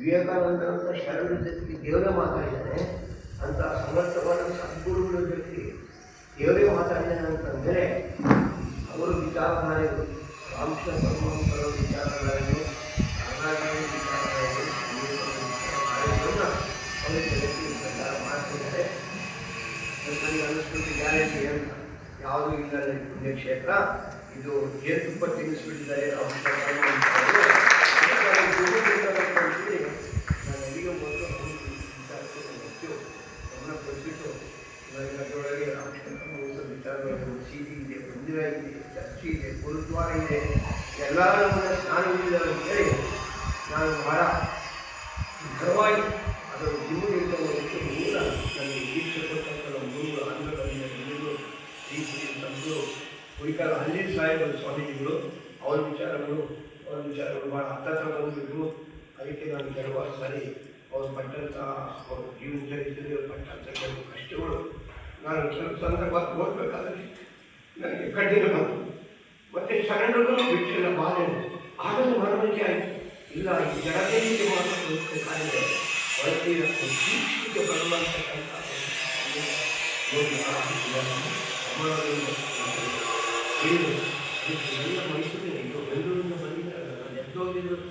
ವಿವೇಕಾನಂದ ಅಂತ ಶರಣರ ಜೊತೆಗೆ ದೇವರೇ ಮಾತಾಡಿದ್ದಾನೆ ಅಂತ ಸಮರ್ಥವಾದ ಸದ್ಗುರುಗಳ ಜೊತೆಗೆ ದೇವರೇ ಮಾತಾಡಿದ್ದಾನೆ ಅಂತಂದರೆ ಅವರು ವಿಚಾರಧಾರೆಗಳು. ರಾಮಕೃಷ್ಣ ಪರಮಹಂಸರ ವಿಚಾರಧಾರೆಗಳು ನಾರಾಯಣ ಅವರು ಜಗತ್ತಿಗೆ ಪ್ರಚಾರ ಮಾಡ್ತಿದ್ದಾರೆ. ನನಗೆ ಯಾವುದೂ ಇಲ್ಲ ಪುಣ್ಯಕ್ಷೇತ್ರ. ಇದು ಜೇನುತುಪ್ಪ ತಿನ್ನಿಸ್ಬಿಟ್ಟಿದ್ದಾರೆ ರಾಮಕೃಷ್ಣ ಪರಮಹಂಸರು. ಪರಮಹಂಸರ ವಿಚಾರಗಳು ಸೀದಿ ಇದೆ, ಮಂದಿರ ಇದೆ, ಚರ್ಚಿ ಇದೆ ಗುರುದ್ವಾರ ಇದೆ. ಎಲ್ಲ ನಾನು ಬಹಳ ಘನವಾಗಿ ಅದರ ಜೀವನದಿಂದ ಮೂಲ ನನಗೆ ದೀಕ್ಷೆ ಕೊಟ್ಟಂಥ ಮೂರು ಆಂಧ್ರದಲ್ಲಿ ಗುರುಗಳು ದೀಕ್ಷೆ ತಂದು ಹುಡುಕಾಲ ಹಳ್ಳಿ ಸಾಹೇಬರು, ಸ್ವಾಮೀಜಿಗಳು, ಅವರ ವಿಚಾರಗಳು ಅವರ ವಿಚಾರಗಳು ಭಾಳ ಹತ್ತತ್ರ ಬಂದುಬಿಟ್ಟು ಅದಕ್ಕೆ ನಾನು ಕೆಲವಾರು ಸಾರಿ. ಅವರು ಪಟ್ಟಂತಹ ಜೀವನ ಪಟ್ಟಂಥ ಕೆಲವು ನಾನು ಕೆಲವು ಸಂದರ್ಭ ಓದಬೇಕಾದ್ರೆ ನನಗೆ ಕಠಿಣ ಬಂತು. ಮತ್ತೆ ಶರಣರು ಬಿಟ್ಟಿಲ್ಲ ಬಾಧೆ ಆಗಲು ಮನವರಿಕೆ ಆಯಿತು. ಇಲ್ಲ, ಈ ಜಗತ್ತಿಗೆ ಮಾತ್ರ ಕಾಯಿಲೆ ವೈದ್ಯರ ದೀಕ್ಷಿಗೆ ಬರುವಂತಕ್ಕಂಥ ಎಲ್ಲ ಮೈಸೂರಿನ ಇದು. ಬೆಂಗಳೂರಿನ ಬಂದಿದ್ದಾರೆ ದಿವಸ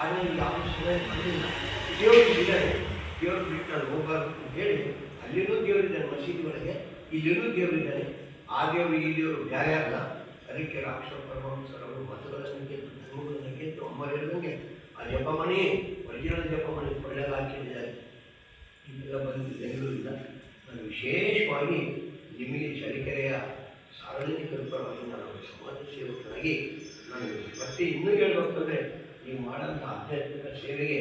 ಆದರೆ ಯಾವ ಸಮಯ ಬಂದಿಲ್ಲ ದೇವರು ಇದ್ದಾರೆ ದೇವರು ಬಿಟ್ಟು ನಾನು ಹೋಗಬಾರ್ದು ಅಲ್ಲಿನೂ ದೇವರಿದ್ದಾನೆ ಮಸೀದಿ ಒಳಗೆ ಇಲ್ಲಿನೂ ದೇವರಿದ್ದಾನೆ ಆ ದೇವರು ಈ ದೇವರು ಬೇರೆ ಅಲ್ಲ. ಅದಕ್ಕೆ ರಾಕ್ಷ ಪರಮಹಂಸರವರು ಮತಗಳನ್ನು ಗೆದ್ದು, ಧರ್ಮಗಳನ್ನು ಅಮ್ಮರಿಲ್ಲದಂಗೆ ಆ ಜಪಮಣಿ ಒರಿಜಿನಲ್ ಜಪಮಣಿ ಕೊಳ್ಳೆಲ್ಲ ಹಾಕಿದ್ದಾರೆ ಇದೆಲ್ಲ ಬಂದು ಬೆಂಗಳೂರಿಂದ ನಾನು ವಿಶೇಷವಾಗಿ ನಿಮಗೆ ಚಳಿಕೆರೆಯ ಸಾರ್ವಜನಿಕರ ಪರವಾಗಿ ನಾನು ಸಮಾಜ ಸೇವಕನಾಗಿ ನಾನು ಮತ್ತೆ ಇನ್ನೂ ಹೇಳಬೇಕಂದ್ರೆ ನೀವು ಮಾಡೋಂಥ ಆಧ್ಯಾತ್ಮಿಕ ಸೇವೆಗೆ